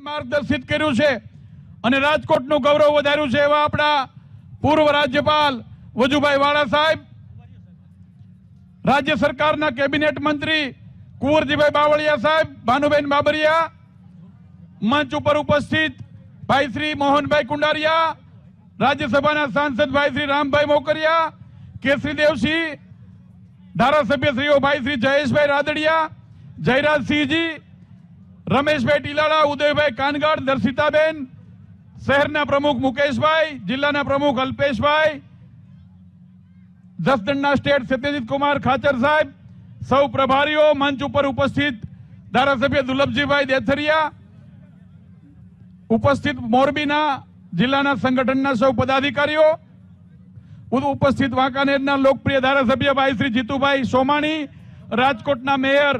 માર્ગદર્શિત કર્યું છે અને રાજકોટનું ગૌરવ વધાર્યું છે એવા આપણા પૂર્વ રાજ્યપાલ વજુભાઈ વાળા સાહેબ, રાજ્ય સરકારના કેબિનેટ મંત્રી કુંવરજીભાઈ બાવળિયા સાહેબ, ભાનુબેન બાબરિયા, મંચ ઉપર ઉપસ્થિત ભાઈ શ્રી મોહનભાઈ કુંડારિયા, રાજ્યસભાના સાંસદ ભાઈ શ્રી રામભાઈ મોકરિયા કેસરી દેવસિંહ ધારાસભ્ય શ્રીઓ ભાઈ શ્રી જયેશભાઈ રાદડિયા, જયરાજસિંહજી રમેશભાઈ ટીલાળા ઉદયભાઈ કાનગડ, દર્શિતાબેન, શહેરના પ્રમુખ મુકેશભાઈ, જિલ્લાના પ્રમુખ અલ્પેશભાઈ જસદણના સ્ટેટ સત્યજીત કુમાર ખાચર સાહેબ, સૌ પ્રભારીઓ, મંચ ઉપર ઉપસ્થિત ધારાસભ્ય દુર્લભજીભાઈ દેથરિયા, ઉપસ્થિત મોરબીના જિલ્લાના સંગઠનના સૌ પદાધિકારીઓ ઉપસ્થિત વાંકાનેરના લોકપ્રિય ધારાસભ્ય ભાઈ શ્રી જીતુભાઈ સોમાણી, રાજકોટના મેયર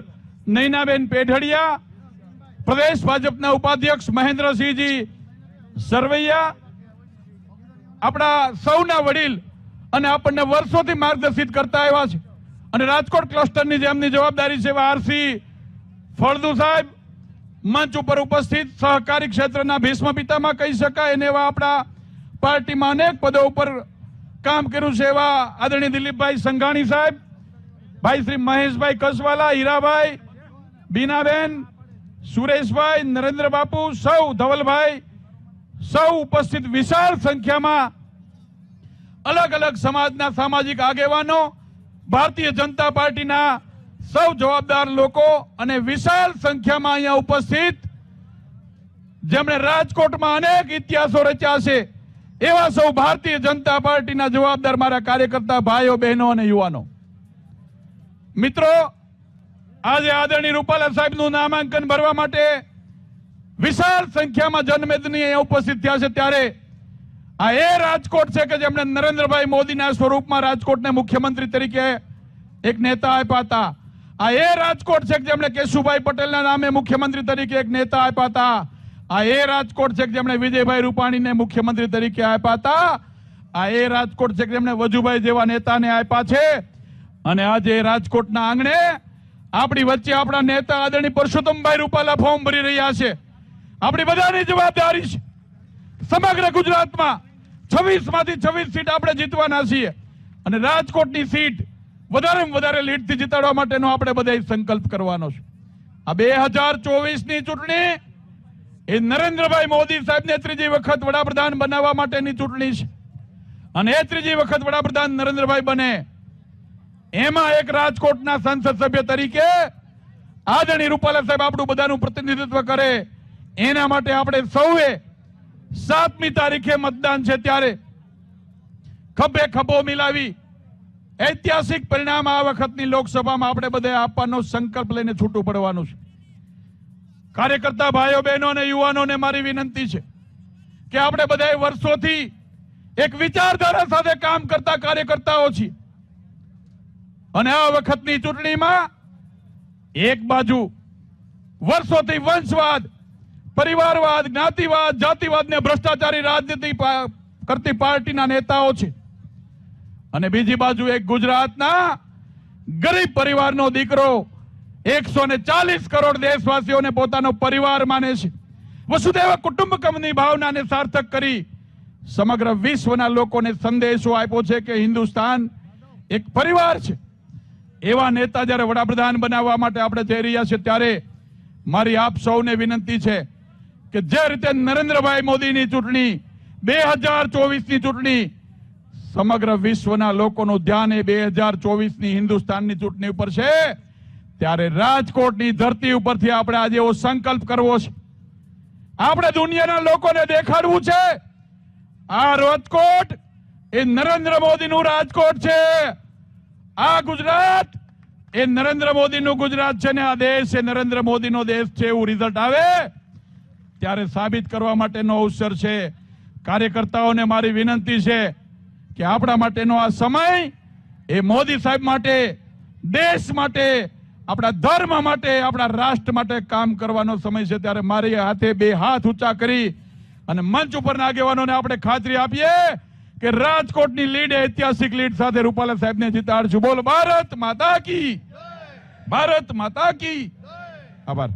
નૈનાબેન પેઢડિયા પ્રદેશ ભાજપના ઉપાધ્યક્ષ મહેન્દ્રસિંહજી સરવૈયા, આપણા સૌના વડીલ અને આપણને વર્ષોથી માર્ગદર્શિત કરતા આવ્યા છે. અને રાજકોટ ક્લસ્ટરની જે એમની જવાબદારી છે આરસી ફળદુ સાહેબ, મંચ ઉપર ઉપસ્થિત સહકારી ક્ષેત્રના ભીષ્મ પિતામાં કહી શકાય અને એવા આપણા પાર્ટીમાં અનેક પદો ઉપર કામ કર્યું છે, એવા આદરણીય દિલીપભાઈ સંઘાણી સાહેબ, ભાઈ શ્રી મહેશભાઈ કસવાલા, હીરાભાઈ, બીનાબેન સુરેશભાઈ, નરેન્દ્ર બાપુ, સૌ ધવલભાઈ, સૌ ઉપસ્થિત વિશાળ સંખ્યામાં અલગ અલગ સમાજના સામાજિક આગેવાનો, ભારતીય જનતા પાર્ટીના સૌ જવાબદાર લોકો અને વિશાળ સંખ્યામાં અહીંયા ઉપસ્થિત જેમણે રાજકોટમાં અનેક ઇતિહાસો રચ્યા છે, એવા સૌ ભારતીય જનતા પાર્ટીના જવાબદાર મારા કાર્યકર્તા ભાઈઓ, બહેનો અને યુવાનો. મિત્રો આજે આદરણીય રૂપાલા સાહેબનું નામાંકન ભરવા માટે વિશાળ સંખ્યામાં જનમેદની અહીંયા ઉપસ્થિત થયા છે. ત્યારે આ એ રાજકોટ છે કે જેમણે નરેન્દ્રભાઈ મોદીના સ્વરૂપમાં રાજકોટને મુખ્યમંત્રી તરીકે એક નેતા આપ્યા હતા. આ એ રાજકોટ છે કે જેમણે કેશુભાઈ પટેલના નામે મુખ્યમંત્રી તરીકે એક નેતા આપ્યા હતા. આ એ રાજકોટ છે કે જેમણે વિજયભાઈ રૂપાણીને મુખ્યમંત્રી તરીકે આપ્યા હતા. આ એ રાજકોટ છે કે જેમણે વજુભાઈ જેવા નેતાને આપ્યા છે. અને આજે રાજકોટના આંગણે આપણી વચ્ચે આપણા નેતા આદરણીય પરસોત્તમભાઈ રૂપાલા ફોર્મ ભરી રહ્યા છે. આપણી બધાની જવાબદારી છે. સમગ્ર ગુજરાતમાં છવ્વીસમાંથી છવ્વીસ સીટ આપણે જીતવાના છીએ. અને રાજકોટની સીટ વધારે વધારે લીડથી જીતાડવા માટેનો આપણે બધા સંકલ્પ કરવાનો છે. આ બે હજાર ચોવીસની ચૂંટણી એ નરેન્દ્રભાઈ મોદી સાહેબને ત્રીજી વખત વડાપ્રધાન બનાવવા માટેની ચૂંટણી છે. અને એ ત્રીજી વખત વડાપ્રધાન નરેન્દ્રભાઈ બને એમાં એક રાજકોટના સંસદ સભ્ય તરીકે આદરણીય રૂપાલા સાહેબ આપણું બધાનું પ્રતિનિધિત્વ કરે. એના માટે આપણે સૌએ સાતમી તારીખે મતદાન છે ત્યારે ખભે ખભો મિલાવી ઐતિહાસિક પરિણામ આ વખતની લોકસભામાં આપણે બધા આપવાનો સંકલ્પ લઈને છૂટું પડવાનું છે. કાર્યકર્તા ભાઈઓ, બહેનો અને યુવાનોને મારી વિનંતી છે કે આપણે બધા વર્ષોથી એક વિચારધારા સાથે કામ કરતા કાર્યકર્તાઓ છીએ. અને આ વખતની ચૂંટણીમાં એક બાજુ વર્ષોથી વંશવાદ, પરિવારવાદ, જ્ઞાતિવાદ, જાતિવાદ ને ભ્રષ્ટાચારી રાજનીતિ કરતી પાર્ટીના નેતાઓ છે. અને બીજી બાજુ એક ગુજરાતના ગરીબ પરિવારનો દીકરો એકસો ચાલીસ કરોડ દેશવાસીઓને પોતાનો પરિવાર માને છે. વસુદેવ કુટુંબકમની ભાવનાને સાર્થક કરી સમગ્ર વિશ્વના લોકોને સંદેશો આપ્યો છે કે હિન્દુસ્તાન એક પરિવાર છે. એવા નેતા જ્યારે વડાપ્રધાન બનાવવા માટે આપણે જઈ રહ્યા છીએ, ત્યારે મારી આપ સૌને વિનંતી છે કે જે રીતે નરેન્દ્રભાઈ મોદીની ચૂંટણી, બે હજાર ચોવીસની ચૂંટણી, સમગ્ર વિશ્વના લોકોનું ધ્યાન એ બે હજાર ચોવીસની હિન્દુસ્તાનની ચૂંટણી ઉપર છે. ત્યારે રાજકોટની ધરતી ઉપરથી આપણે આજે એવો સંકલ્પ કરવો છે. આપણે દુનિયાના લોકોને દેખાડવું છે. આ રાજકોટ એ નરેન્દ્ર મોદીનું રાજકોટ છે. આ ગુજરાત એ નરેન્દ્ર મોદીનું ગુજરાત છે ને આ દેશ એ નરેન્દ્ર મોદીનો દેશ છે એવું રિઝલ્ટ આવે, ત્યારે સાબિત કરવા માટેનો અવસર છે. કાર્યકર્તાઓને મારી વિનંતી છે કે આપણા માટેનો આ સમય એ મોદી સાહેબ માટે, દેશ માટે, આપણા ધર્મ માટે, આપણા રાષ્ટ્ર માટે કામ કરવાનો સમય છે. ત્યારે મારી હાથે બે હાથ ઊંચા કરી અને મંચ ઉપરના આગેવાનોને આપણે ખાતરી આપીએ. કે રાજકોટની લીડ ઐતિહાસિક લીડ સાથે રૂપાલા સાહેબને જીતાડશું. બોલ, ભારત માતા કી. ભારત માતા કી. આભાર.